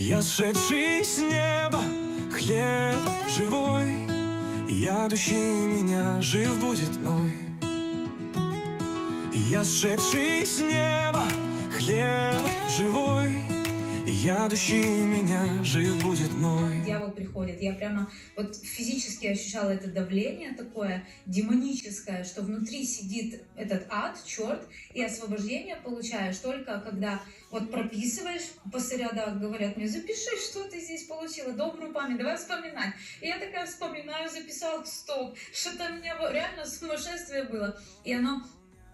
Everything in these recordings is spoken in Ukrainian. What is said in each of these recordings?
Я сшедший с неба, хлеб живой, Я души меня жив будет мой. Я сшедший с неба, хлеб живой, Ядущий меня жив будет мой. дьявол приходит. Я прямо вот физически ощущала это давление такое демоническое, что внутри сидит этот ад, черт, и освобождение получаешь только когда вот прописываешь по рядах, говорят мне, запиши, что ты здесь получила, добрую память, давай вспоминать. И я такая вспоминаю, записала, стоп, что-то у меня реально сумасшествие было. И оно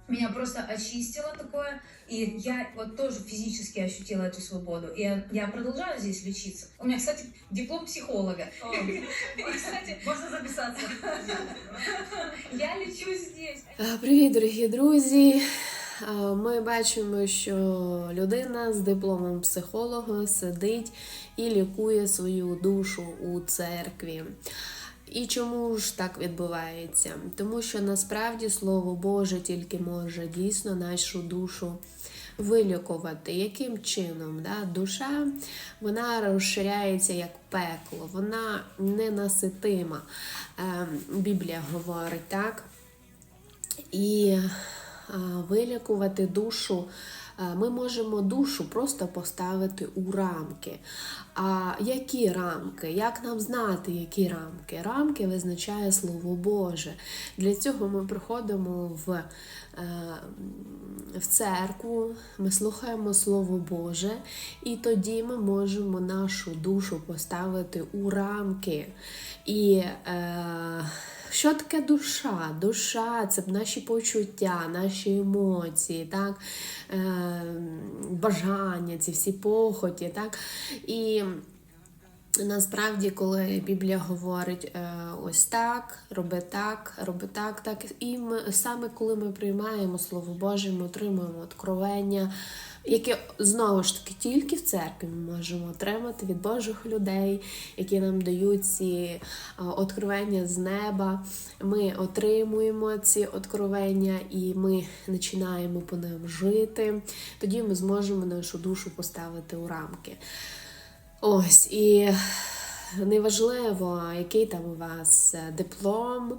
меня просто очистило такое, и я вот тоже физически ощутила эту свободу. И я, я продолжаю здесь лечиться. У меня, кстати, диплом психолога. Можно записаться. я лечусь здесь. Привіт, дорогі друзі! Ми бачимо, що людина з дипломом психолога сидить і лікує свою душу у церкві. І чому ж так відбувається? Тому що насправді Слово Боже тільки може дійсно нашу душу вилікувати. Яким чином? Да? Душа вона розширяється як пекло, вона ненаситима. Ем, Біблія говорить так. І вилікувати душу. А, Ми можемо душу просто поставити у рамки. А які рамки? Як нам знати, які рамки? Рамки визначає Слово Боже. Для цього ми приходимо в, е, в церкву, ми слухаємо Слово Боже, і тоді ми можемо нашу душу поставити у рамки. І е, що таке душа? Душа це наші почуття, наші емоції, так? Е, бажання, ці всі похоті. Так? І насправді, коли Біблія говорить е, ось так, роби так, роби так, так. І ми, саме коли ми приймаємо Слово Боже, ми отримуємо откровення, яке знову ж таки тільки в церкві ми можемо отримати від Божих людей, які нам дають ці откровення з неба. Ми отримуємо ці откровення і ми починаємо по ним жити. Тоді ми зможемо нашу душу поставити у рамки. Ось і неважливо, який там у вас е, диплом,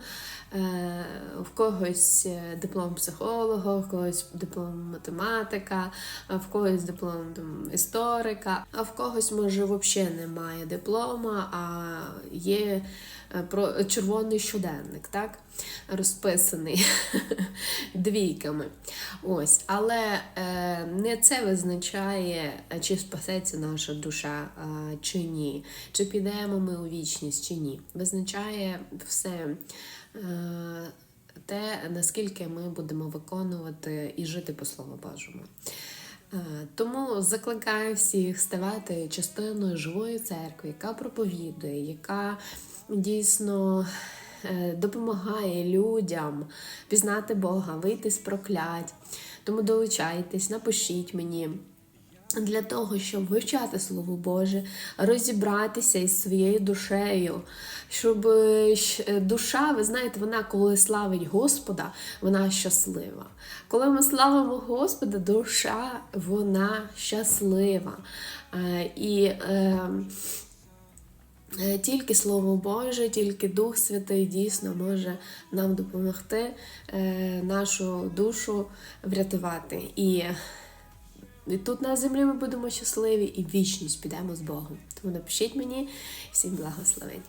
е, в когось е, диплом психолога, в когось диплом математика, в когось диплом там, історика, а в когось, може, взагалі немає диплома, а є про червоний щоденник, так? Розписаний двійками. Ось, але е, не це визначає, чи спасеться наша душа е, чи ні, чи підемо ми у вічність чи ні. Визначає все е, те, наскільки ми будемо виконувати і жити по Слову Божому. Е, Тому закликаю всіх ставати частиною живої церкви, яка проповідує, яка дійсно е, допомагає людям пізнати Бога, вийти з проклять. Тому долучайтесь, напишіть мені. Для того, щоб вивчати Слово Боже, розібратися із своєю душею, щоб е, е, душа, ви знаєте, вона коли славить Господа, вона щаслива. Коли ми славимо Господа, душа вона щаслива. Е, І Е, Тільки Слово Боже, тільки Дух Святий дійсно може нам допомогти е, нашу душу врятувати. І, і тут на землі ми будемо щасливі, і вічність підемо з Богом. Тому напишіть мені всім благословень.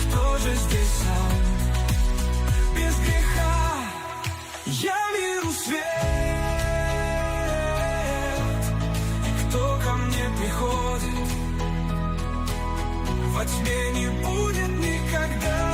Кто же здесь без греха? Я миру свет. И кто ко мне приходит, во тьме не будет никогда.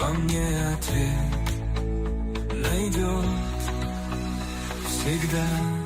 во мне ответ найдет всегда.